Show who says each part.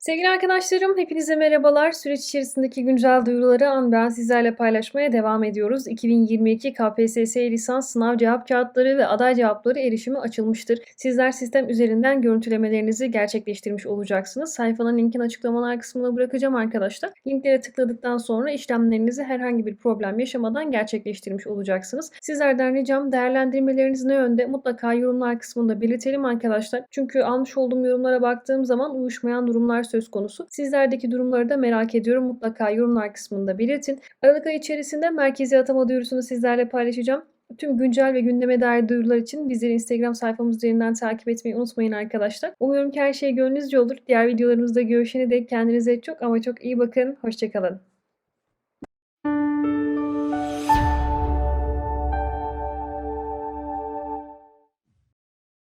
Speaker 1: Sevgili arkadaşlarım, hepinize merhabalar. Süreç içerisindeki güncel duyuruları an be an sizlerle paylaşmaya devam ediyoruz. 2022 KPSS lisans sınav cevap kağıtları ve aday cevapları erişimi açılmıştır. Sizler sistem üzerinden görüntülemelerinizi gerçekleştirmiş olacaksınız. Sayfanın linkini açıklamalar kısmına bırakacağım arkadaşlar. Linklere tıkladıktan sonra işlemlerinizi herhangi bir problem yaşamadan gerçekleştirmiş olacaksınız. Sizlerden ricam değerlendirmeleriniz ne yönde mutlaka yorumlar kısmında belirtelim arkadaşlar. Çünkü almış olduğum yorumlara baktığım zaman uyuşmayan durumlar söz konusu. Sizlerdeki durumları da merak ediyorum. Mutlaka yorumlar kısmında belirtin. Aralık ayı içerisinde merkezi atama duyurusunu sizlerle paylaşacağım. Tüm güncel ve gündeme dair duyurular için bizleri Instagram sayfamız üzerinden takip etmeyi unutmayın arkadaşlar. Umuyorum ki her şey gönlünüzce olur. Diğer videolarımızda görüşene dek kendinize çok ama çok iyi bakın. Hoşçakalın.